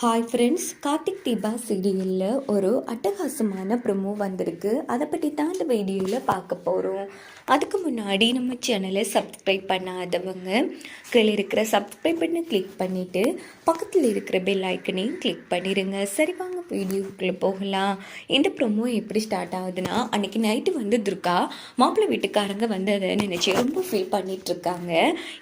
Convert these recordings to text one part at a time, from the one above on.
Hi friends Karthik Deepa சீரியலில் ஒரு அட்டகாசமான ப்ரொமோ வந்திருக்கு. அதை பற்றி தான் இந்த வீடியோவில் பார்க்க போகிறோம் அதுக்கு முன்னாடி நம்ம சேனலை சப்ஸ்கிரைப் பண்ணாதவங்க கீழே இருக்கிற சப்ஸ்கிரைப் பண்ணி கிளிக் பண்ணிவிட்டு பக்கத்தில் இருக்கிற பெல் ஐக்கனையும் கிளிக் பண்ணிடுங்க சரி வாங்க வீடியோக்குள்ளே போகலாம். இந்த ப்ரொமோ எப்படி ஸ்டார்ட் ஆகுதுன்னா அன்றைக்கி நைட்டு வந்து துர்கா மாப்பிள்ளை வீட்டுக்காரங்க வந்து அதை நினச்சி ரொம்ப ஃபீல் பண்ணிகிட்ருக்காங்க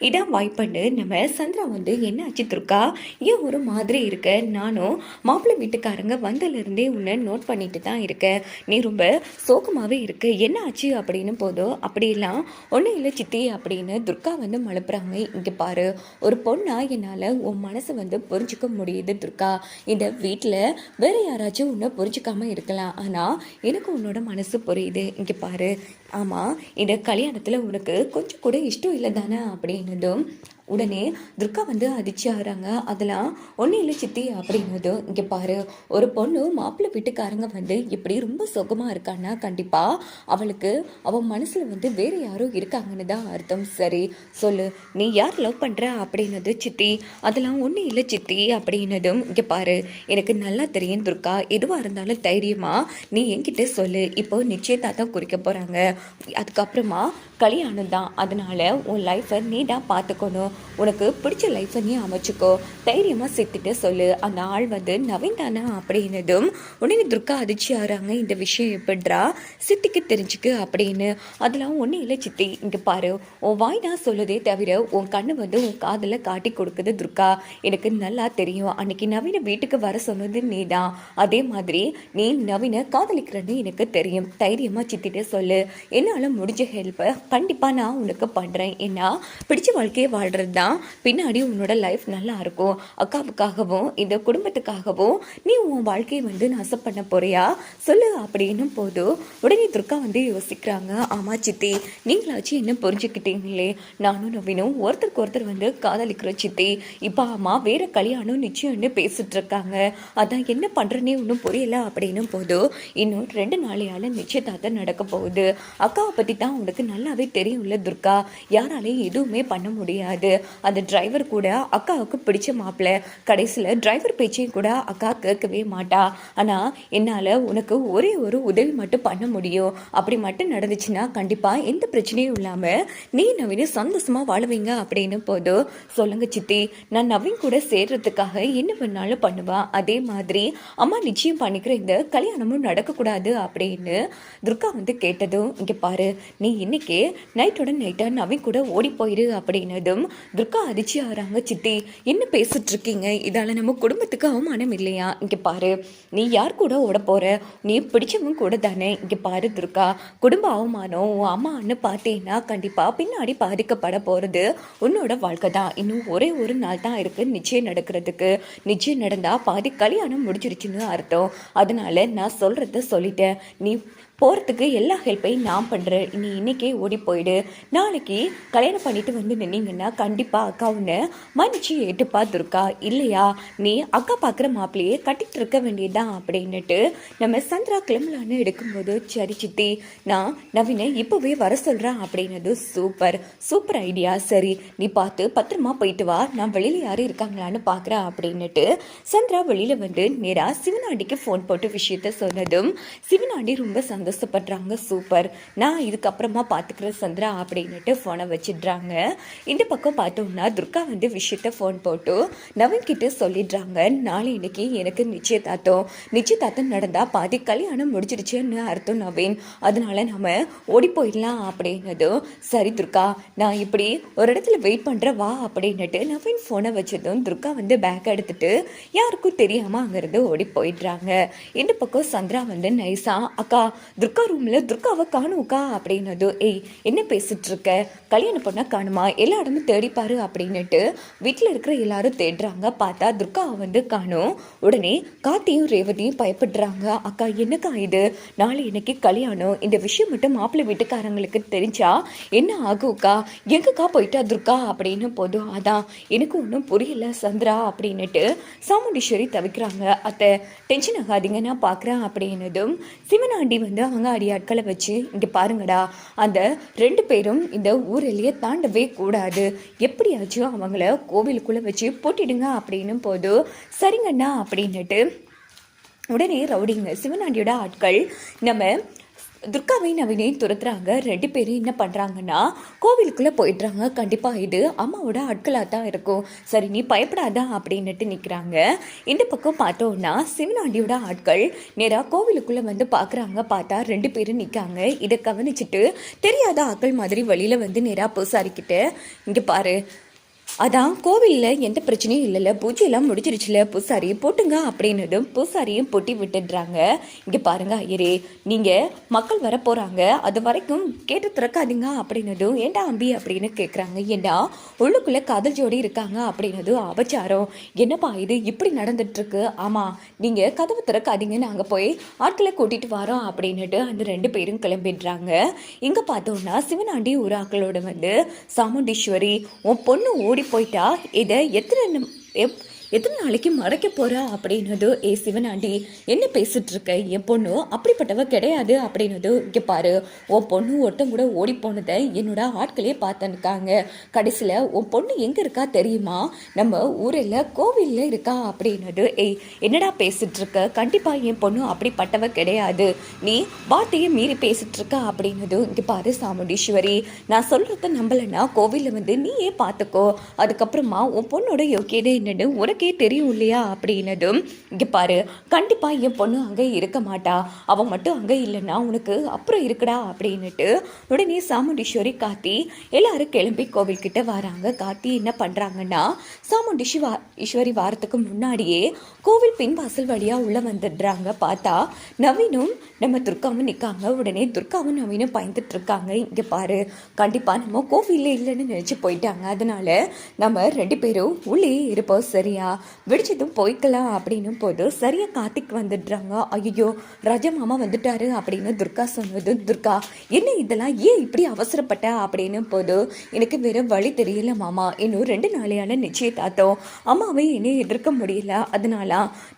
இதான் வாய்ப்புண்டு நம்ம சந்திரா வந்து என்ன ஆச்சு துர்கா? ஏன் ஒரு மாதிரி இருக்குது நானும் மாப்பிள்ளை வீட்டுக்காரங்க வந்ததுலேருந்தே உன்னை நோட் பண்ணிட்டு தான் இருக்கேன். நீ ரொம்ப சோகமாகவே இருக்க. என்ன ஆச்சு அப்படின்னு போதும் அப்படிலாம் ஒன்றும் இல்லை சித்தி அப்படின்னு துர்கா வந்து மழுப்புறாங்க. இங்கே பாரு ஒரு பொண்ணா என்னால் உன் மனசை வந்து புரிஞ்சுக்க முடியுது துர்கா. இந்த வீட்டில் வேற யாராச்சும் உன்னை புரிஞ்சுக்காம இருக்கலாம். ஆனால் எனக்கு உன்னோட மனசு புரியுது. இங்கே பாரு. ஆமாம் இந்த கல்யாணத்தில் உனக்கு கொஞ்சம் கூட இஷ்டம் இல்லை தானே அப்படின்னதும் உடனே துர்கா வந்து அதிர்ச்சி ஆகிறாங்க. அதெல்லாம் ஒன்றும் இல்லை சித்தி அப்படின்னதும் இங்கே பாரு ஒரு பொண்ணு மாப்பிள்ளை வீட்டுக்காரங்க வந்து இப்படி ரொம்ப சுகமாக இருக்கான்னா கண்டிப்பாக அவளுக்கு அவன் மனசில் வந்து வேறு யாரோ இருக்காங்கன்னு தான் அர்த்தம். சரி சொல்லு நீ யார் லவ் பண்ணுற அப்படின்னது சித்தி அதெல்லாம் ஒன்றும் இல்லை சித்தி அப்படின்னதும் இங்கே பாரு எனக்கு நல்லா தெரியும் துர்கா எதுவாக இருந்தாலும் தைரியமாக நீ என்கிட்ட சொல்லு இப்போ நிச்சயதார்த்தம் குறிக்க போகிறாங்க அதுக்கப்புறமா கல்யாணம் தான். அதனால் உன் லைஃப்பை நீ தான் பார்த்துக்கணும். உனக்கு பிடிச்ச லைஃப்பை நீ அமைச்சுக்கோ. தைரியமாக செத்துட்டு சொல்லு. அந்த ஆள் வந்து நவீன் தானா? அப்படின்னதும் உடனே துர்கா அதிர்ச்சி ஆகிறாங்க இந்த விஷயம் எப்படிரா சித்திக்கு தெரிஞ்சுக்கு அப்படின்னு. அதெல்லாம் ஒன்றும் இல்லை சித்தி. இங்கே பாரு. உன் வாய் தான் சொல்லுதே தவிர உன் கண்ணு வந்து உன் காதில் காட்டி கொடுக்குது துர்கா. எனக்கு நல்லா தெரியும். அன்னைக்கு நவீன வீட்டுக்கு வர சொன்னது நீ தான் அதே மாதிரி நீ நவீன காதலிக்கிறன்னு எனக்கு தெரியும். தைரியமாக சித்திட்டு சொல்லு. என்னால் முடிஞ்ச ஹெல்ப்பை கண்டிப்பாக நான் உனக்கு பண்ணுறேன் ஏன்னா பிடிச்ச வாழ்க்கையை வாழ்கிறது தான். பின்னாடி உன்னோட லைஃப் நல்லா இருக்கும். அக்காவுக்காகவும் இந்த குடும்பத்துக்காகவும் நீ உன் வாழ்க்கையை வந்து நாசம் பண்ண போறியா? சொல்லு அப்படின்னும் போதும் உடனே துர்கா வந்து யோசிக்கிறாங்க ஆமா சித்தி நீங்களாச்சும் என்ன புரிஞ்சுக்கிட்டீங்களே? நானும் நவீனும் ஒருத்தருக்கு ஒருத்தர் வந்து காதலிக்கிறோம் சித்தி. இப்போ அம்மா வேற கல்யாணம் நிச்சயம்னு பேசிட்டு இருக்காங்க அதான் என்ன பண்றேனே ஒன்றும் புரியல அப்படின்னும் போதும் இன்னும் ரெண்டு நாளையால நிச்சயதார்த்தம் நடக்க போகுது. அக்காவை பத்தி தான் உனக்கு நல்லாவே தெரியும்ல துர்கா. யாராலையும் எதுவுமே பண்ண முடியாது. அந்த டிரைவர் கூட அக்காவுக்கு பிடிச்ச மாப்பிள்ள கடைசியில் டிரைவர் பேச்சையும் கூட அக்கா கேட்கவே மாட்டா. ஆனால் என்னால் உனக்கு ஒரே ஒரு உதவி மட்டும் பண்ண முடியும். அப்படி மட்டும் நடந்துச்சுன்னா கண்டிப்பாக எந்த பிரச்சனையும் இல்லாமல் நீ நவீன சந்தோஷமாக வாழுவீங்க அப்படின்னு போதும் சொல்லுங்க சித்தி நான் நவீன் கூட சேர்றதுக்காக என்ன வேணாலும் பண்ணுவேன் அதே மாதிரி அம்மா நிச்சயம் பண்ணிக்கிற இந்த கல்யாணமும் நடக்கக்கூடாது அப்படின்னு துர்கா வந்து கேட்டதும் இங்கே பாரு நீ இன்னைக்கு நைட்டோட நைட்டாக நவீன் கூட ஓடி போயிரு அப்படின்னதும் துர்கா அதிர்ச்சி ஆகிறாங்க சித்தி என்ன பேசிட்டு இருக்கீங்க இதால நம்ம குடும்பத்துக்கு அவமானம் இல்லையா? இங்கே பாரு நீ யார் கூட ஓட போற? நீ பிடிச்சவங்க கூட தானே? இங்கே பாரு துர்கா குடும்ப அவமானம் உன் அம்மான்னு பார்த்தேன்னா கண்டிப்பாக பின்னாடி பாதிக்கப்பட போகிறது உன்னோட வாழ்க்கை தான். இன்னும் ஒரே ஒரு நாள் தான் இருக்கு நிச்சயம் நடக்கிறதுக்கு. நிச்சயம் நடந்தா பாதி கல்யாணம் முடிஞ்சிருச்சுன்னு அர்த்தம். அதனால நான் சொல்றத சொல்லிட்டேன். நீ போகிறதுக்கு எல்லா ஹெல்ப்பையும் நான் பண்ணுறேன் நீ இன்னைக்கே ஓடி போயிடு. நாளைக்கு கல்யாணம் பண்ணிட்டு வந்து நின்னீங்கன்னா கண்டிப்பாக அக்கா உன்னை மன்னிச்சு எட்டுப்பா துர்கா. இல்லையா? நீ அக்கா பார்க்குற மாப்பிள்ளையே கட்டிகிட்டு இருக்க வேண்டியதுதான் அப்படின்னுட்டு நம்ம சந்திரா கிளம்பலான்னு எடுக்கும்போது சரி சித்தி நான் நவீனை இப்போவே வர சொல்கிறேன் அப்படின்னது சூப்பர். Super idea. சரி நீ பார்த்து பத்திரமா போயிட்டு வா. நான் வெளியில் யாரும் இருக்காங்களான்னு பார்க்குறேன் அப்படின்னுட்டு சந்திரா வெளியில் வந்து நேராக சிவனாண்டிக்கு ஃபோன் போட்டு விஷயத்த சொன்னதும் சிவனாண்டி ரொம்ப சந்தோஷம் சந்தோஷப்படுறாங்க சூப்பர். நான் இதுக்கப்புறமா பார்த்துக்கிறேன் சந்திரா அப்படின்னுட்டு ஃபோனை வச்சிடுறாங்க. இந்த பக்கம் பார்த்தோம்னா துர்கா வந்து விஷயத்த ஃபோன் போட்டு நவீன்கிட்ட சொல்லிடுறாங்க. நாளை இன்னைக்கு எனக்கு நிச்சயதார்த்தம். நிச்சயதார்த்தம் நடந்தால் பாதி கல்யாணம் முடிஞ்சிடுச்சுன்னு அர்த்தம் நவீன். அதனால நம்ம ஓடி போயிடலாம் அப்படின்னதும் சரி துர்கா நான் இப்படி ஒரு இடத்துல வெயிட் பண்ணுறேன் வா அப்படின்னுட்டு நவீன் ஃபோனை வச்சதும் துர்கா வந்து பேக் எடுத்துட்டு யாருக்கும் தெரியாமல் அங்கேருந்து ஓடி போயிடுறாங்க. இந்த பக்கம் சந்திரா வந்து நைசா அக்கா துர்கா ரூமில் துர்காவை காணுக்கா அப்படின்னது ஏய் என்ன பேசிட்டு இருக்க கல்யாணம் பொண்ணை காணுமா? எல்லா இடமும் தேடிப்பாரு அப்படின்னுட்டு வீட்டில் இருக்கிற எல்லாரும் தேடுறாங்க. பார்த்தா துர்காவை வந்து காணும். உடனே காத்தையும் ரேவதியும் பயப்படுறாங்க. அக்கா என்னக்கா இது? நாளை இன்னைக்கு கல்யாணம். இந்த விஷயம் மட்டும் மாப்பிள்ளை வீட்டுக்காரங்களுக்கு தெரிஞ்சா என்ன ஆகும்க்கா? எங்கக்கா போயிட்டா துர்கா? அப்படின்னு போதும் அதான் எனக்கு ஒன்றும் புரியல சந்திரா அப்படின்னுட்டு சாமுண்டீஸ்வரி தவிக்கிறாங்க. அத்தை டென்ஷன் ஆகாதீங்க நான் பார்க்குறேன் அப்படின்னதும் சிவனாண்டி வந்து அவங்க அடியாட்களை வச்சு இங்கே பாருங்கடா. அந்த ரெண்டு பேரும் இந்த ஊரிலேயே தாண்டவே கூடாது. எப்படியாச்சும் அவங்கள கோவிலுக்குள்ளே வச்சு போட்டிடுங்க அப்படின்னும் போது சரிங்கண்ணா அப்படின்னுட்டு உடனே ரவுடிங்க சிவனாண்டியோட ஆட்கள் நம்ம துர்காவை நவீனையும் துரத்துறாங்க. ரெண்டு பேரும் என்ன பண்ணுறாங்கன்னா கோவிலுக்குள்ளே போயிடுறாங்க. கண்டிப்பாக இது அம்மாவோட ஆட்களாக தான் இருக்கும். சரி நீ பயப்படாதா அப்படின்னுட்டு நிற்கிறாங்க இந்த பக்கம் பார்த்தோன்னா சிவனாண்டியோட ஆட்கள் நேராக கோவிலுக்குள்ளே வந்து பார்க்குறாங்க பார்த்தா ரெண்டு பேரும் நிற்காங்க இதை கவனிச்சுட்டு தெரியாத ஆட்கள் மாதிரி வழியில் வந்து நேராக பூசாரிக்கிட்ட இங்கே பாரு அதான் கோவிலில் எந்த பிரச்சனையும் இல்லைல்ல. பூஜையெல்லாம் முடிஞ்சிருச்சுல பூசாரி போட்டுங்க அப்படின்னதும் பூசாரியும் பொட்டி விட்டுடுறாங்க. இங்கே பாருங்க ஐயரே நீங்கள் மக்கள் வர போகிறாங்க அது வரைக்கும் கேட்டு திறக்காதீங்க அப்படின்னதும் ஏண்டா அம்பி? அப்படின்னு கேட்குறாங்க ஏண்டா உள்ளுக்குள்ளே காதல் ஜோடி இருக்காங்க அப்படின்னதும் அபச்சாரம் என்னப்பா இது? இப்படி நடந்துட்டுருக்கு. ஆமாம் நீங்கள் கதவு திறக்காதீங்க. நாங்கள் போய் ஆட்களை கூட்டிகிட்டு வரோம். அப்படின்னுட்டு அந்த ரெண்டு பேரும் கிளம்பிடுறாங்க. இங்கே பார்த்தோன்னா சிவனாண்டி ஊராக்களோட வந்து சாமுண்டீஸ்வரி உன் பொண்ணு ஓடி போயிட்டா இதை எத்தனை எப் எத்தனை நாளைக்கு மறைக்க போறா அப்படின்னது ஏ சிவனாண்டி என்ன பேசிட்டு இருக்க என் பொண்ணு அப்படிப்பட்டவ கிடையாது. அப்படின்னது இங்க பாரு உன் பொண்ணு ஒருத்தம் கூட ஓடி போனதை என்னோட ஆட்களே பார்த்துருக்காங்க கடைசியில் உன் பொண்ணு எங்க இருக்கா தெரியுமா? நம்ம ஊரில் கோவிலில் இருக்கா? அப்படின்னது ஏய் என்னடா பேசிட்டு இருக்க கண்டிப்பா என் பொண்ணு அப்படிப்பட்டவ கிடையாது. நீ வார்த்தையை மீறி பேசிட்டு இருக்க அப்படின்னது இங்க பாரு சாமுண்டீஸ்வரி நான் சொல்றத நம்பலைன்னா கோவிலில் வந்து நீயே பார்த்துக்கோ. அதுக்கப்புறமா உன் பொண்ணோட யோக்கியதை என்னன்னு உனக்கே தெரியும் இல்லையா அப்படின்னதும் இங்கே பாரு கண்டிப்பாக என் பொண்ணு அங்கே இருக்க மாட்டா. அவன் மட்டும் அங்கே இல்லைன்னா உனக்கு அப்புறம் இருக்குடா அப்படின்னுட்டு உடனே சாமுண்டீஸ்வரி காத்தி எல்லாரும் கிளம்பி கோவில்கிட்ட வராங்க. காத்தி என்ன பண்ணுறாங்கன்னா சாமுண்டீஸ்வரி வா ஈஸ்வரி வாரத்துக்கு முன்னாடியே கோவில் பின்வாசல் வழியாக உள்ளே வந்துடுறாங்க. பார்த்தா நவீனும் நம்ம துர்காவும் நிற்காங்க உடனே துர்காவும் நவீனும் பயந்துட்டு இருக்காங்க. இங்க பாரு கண்டிப்பாக நம்ம கோவிலில் இல்லைன்னு நினச்சி போயிட்டாங்க. அதனால நம்ம ரெண்டு பேரும் உள்ளே இருப்போம் சரியா? விடிச்சதும் போய்க்கலாம் அப்படின்னும் போது சரியாக கார்த்திக் வந்துடுறாங்க. ஐயோ ராஜா மாமா வந்துட்டாரு அப்படின்னு துர்கா சொன்னது. துர்கா என்ன இதெல்லாம்? ஏன் இப்படி அவசரப்பட்ட? அப்படின்னு போது எனக்கு வெறும் வழி தெரியல மாமா. இன்னும் ரெண்டு நாளையான நிச்சயதார்த்தம். அம்மாவை என்னை எதிர்க்க முடியல. அதனால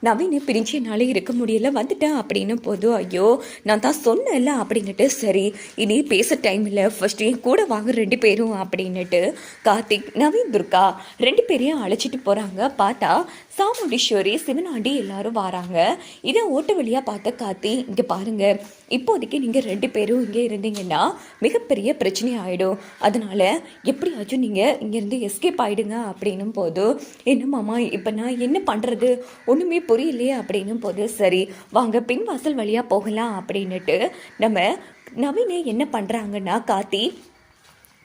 நவீன பிரிஞ்சு என்னால் இருக்க முடியல. வந்துட்டேன் அப்படின்னு போது ஐயோ நான் தான் சொன்னேன்ல அப்படின்னுட்டு சரி இனி பேச டைம் இல்லை. ஃபஸ்ட்டு என் கூட வாங்க ரெண்டு பேரும் அப்படின்னுட்டு கார்த்திக் நவீன் துர்கா ரெண்டு பேரையும் அழைச்சிட்டு போகிறாங்க பார்த்து சாமுண்டீஸ்வரி சிவனாண்டி எல்லாரும் வராங்க. இதை ஓட்டு வழியாக பார்த்த காத்தி இங்கே பாருங்க இப்போதைக்கு நீங்கள் ரெண்டு பேரும் இங்கே இருந்தீங்கன்னா மிகப்பெரிய பிரச்சனை ஆகிடும் அதனால எப்படியாச்சும் நீங்கள் இங்கேருந்து எஸ்கேப் ஆகிடுங்க அப்படின்னும் போது என்ன மாமா இப்போ நான் என்ன பண்ணுறது ஒன்றுமே புரியலையே அப்படின்னும் போது சரி வாங்க பின் வாசல் வழியாக போகலாம் அப்படின்னுட்டு நம்ம நவீன என்ன பண்ணுறாங்கன்னா காத்தி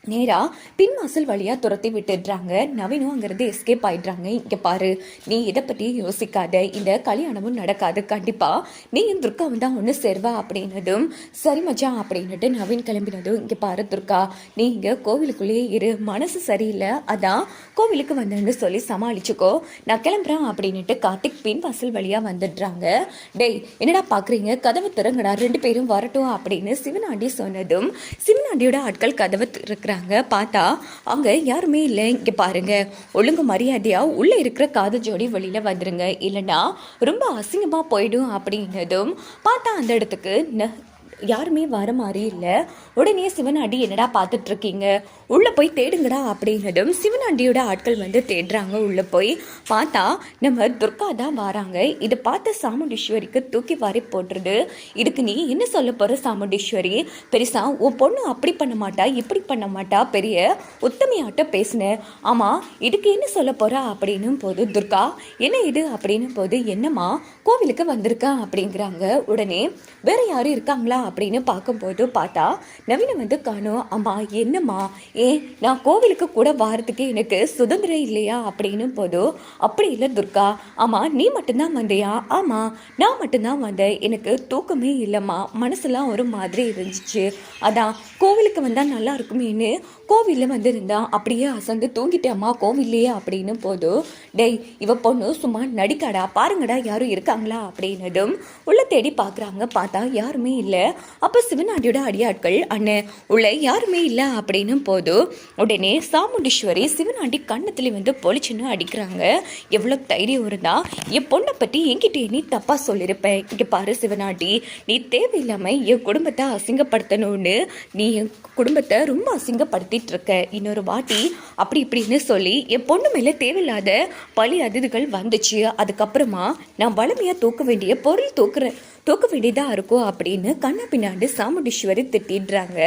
நேராக பின்வாசல் வழியாக துரத்தி விட்டுடுறாங்க. நவீனும் அங்கேருந்து எஸ்கேப் ஆயிடுறாங்க. இங்கே பாரு நீ இதை பற்றி யோசிக்காத. இந்த கல்யாணமும் நடக்காது. கண்டிப்பாக நீயும் துர்காவும் தான் ஒன்று சேர்வா அப்படின்னதும் சரி மச்சான் அப்படின்னுட்டு நவீன் கிளம்பினதும் இங்கே பாரு துர்கா நீ இங்கே கோவிலுக்குள்ளேயே இரு. மனசு சரியில்லை. அதான் கோவிலுக்கு வந்தேன்னு சொல்லி சமாளிச்சுக்கோ. நான் கிளம்புறேன் அப்படின்னுட்டு கார்த்திக் பின்வாசல் வழியாக வந்துடுறாங்க. டேய் என்னடா பார்க்குறீங்க கதவை திறங்கடா. ரெண்டு பேரும் வரட்டும் அப்படின்னு சிவனாண்டி சொன்னதும் சிவனாண்டியோட ஆட்கள் கதவை திறக்கிற பார்க்குறாங்க பார்த்தா அங்கே யாருமே இல்லை. இங்கே பாருங்க. ஒழுங்கு மரியாதையாக உள்ளே இருக்கிற காது ஜோடி வெளியில் வந்துடுங்க இல்லைன்னா ரொம்ப அசிங்கமாக போயிடும் அப்படின்னதும் பார்த்தா அந்த இடத்துக்கு ந- யாருமே வர மாதிரி இல்லை. உடனே சிவன் அடி என்னடா பார்த்துட்ருக்கீங்க உள்ளே போய் தேடுங்கடா அப்படின்னதும் சிவனாண்டியோட ஆட்கள் வந்து தேடுறாங்க. உள்ளே போய் பார்த்தா நம்ம துர்கா தான் வராங்க. இதை பார்த்த சாமுண்டீஸ்வரிக்கு தூக்கி வாரி போட்டுருது. இதுக்கு நீ என்ன சொல்ல போகிற சாமுண்டீஸ்வரி? பெருசா உன் பொண்ணு அப்படி பண்ண மாட்டா இப்படி பண்ண மாட்டா பெரிய உத்தமையாட்ட பேசினேன் ஆமாம் இதுக்கு என்ன சொல்ல போகிறா அப்படின்னும் போது துர்கா என்ன இது? அப்படின்னும் போது என்னம்மா கோவிலுக்கு வந்திருக்கா? அப்படிங்கிறாங்க. உடனே வேற யாரும் இருக்காங்களா? அப்படின்னு பார்க்கும்போது பார்த்தா நவீன வந்து காணும் அம்மா என்னம்மா ஏன் நான் கோவிலுக்கு கூட வாரத்துக்கு எனக்கு சுதந்திரம் இல்லையா? அப்படின்னு போதோ அப்படி இல்லை துர்கா. ஆமாம் நீ மட்டும்தான் வந்தியா? ஆமாம் நான் மட்டும்தான் வந்தேன். எனக்கு தூக்கமே இல்லைம்மா. மனசெல்லாம் ஒரு மாதிரி இருந்துச்சு. அதான் கோவிலுக்கு வந்தால் நல்லா இருக்குமேனு கோவிலில் வந்திருந்தான் அப்படியே அசந்து தூங்கிட்டேம்மா கோவில்லையே. அப்படின்னு போதும் டேய் இவ பொண்ணு சும்மா நடிக்காடா? பாருங்கடா யாரும் இருக்காங்களா? அப்படின்னதும் உள்ள தேடி பார்க்குறாங்க பார்த்தா யாருமே இல்லை. அப்போ சிவனாண்டியோட அடியாட்கள் அண்ணன் உள்ள யாருமே இல்லை. அப்படின்னு போதும் போது உடனே சாமுண்டீஸ்வரி சிவனாண்டி கண்ணத்துல வந்து பொழிச்சுன்னு அடிக்கிறாங்க. எவ்வளோ தைரியம் இருந்தா என் பொண்ணை பற்றி என்கிட்ட நீ தப்பா சொல்லியிருப்பேன் இங்கே பாரு சிவனாண்டி நீ தேவையில்லாம என் குடும்பத்தை அசிங்கப்படுத்தணும்னு நீ என் குடும்பத்தை ரொம்ப அசிங்கப்படுத்திட்டு இருக்க இன்னொரு வாட்டி அப்படி இப்படின்னு சொல்லி என் பொண்ணு மேலே தேவையில்லாத பழி அதிர்கள் வந்துச்சு. அதுக்கப்புறமா நான் வளமையாக தூக்க வேண்டிய பொருள் தூக்குறேன். தூக்க வேண்டியதாக இருக்கும் அப்படின்னு கண்ணா பின்னாண்டு சாமுண்டீஸ்வரி திட்டிடுறாங்க.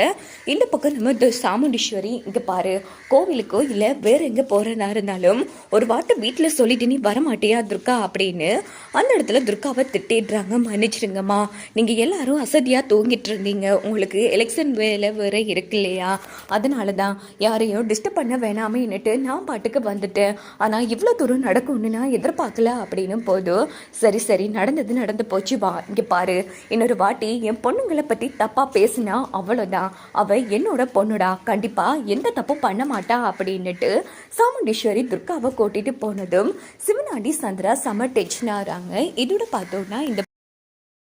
இந்த பக்கம் நம்ம இந்த சாமுண்டீஸ்வரி இங்கே பாரு கோவிலுக்கோ இல்லை வேற எங்கே போகிறதா இருந்தாலும் ஒரு வார்த்தை வீட்டில் சொல்லிட்டு நீ வரமாட்டியா துர்கா அப்படின்னு அந்த இடத்துல துர்காவை திட்டிடுறாங்க. மன்னிச்சிடுங்கம்மா நீங்கள் எல்லாரும் அசதியாக தூங்கிட்டு இருந்தீங்க. உங்களுக்கு எலெக்ஷன் வேலை வேறு இருக்கு இல்லையா? அதனால தான் யாரையும் டிஸ்டர்ப் பண்ண வேணாமேன்னுட்டு நான் பாட்டுக்கு வந்துட்டேன். ஆனால் இவ்வளோ தூரம் நடக்கும்னு நான் எதிர்பார்க்கல அப்படின்னு போதும் சரி சரி நடந்தது நடந்து போச்சு வா இங்கே பாரு. இன்னொரு வாட்டி என் பொண்ணுங்களை பற்றி தப்பாக பேசினா அவ்வளோதான் அவ என்னோட பொண்ணுடா. கண்டிப்பாக எந்த தப்பும் பண்ண மாட்டா அப்படின்னுட்டு சாமுண்டீஸ்வரி துர்காவை கூட்டிட்டு போனதும் சிவனாண்டி சந்திரா செம டென்ஷனாகிறாங்க இதோட பார்த்தோன்னா இந்த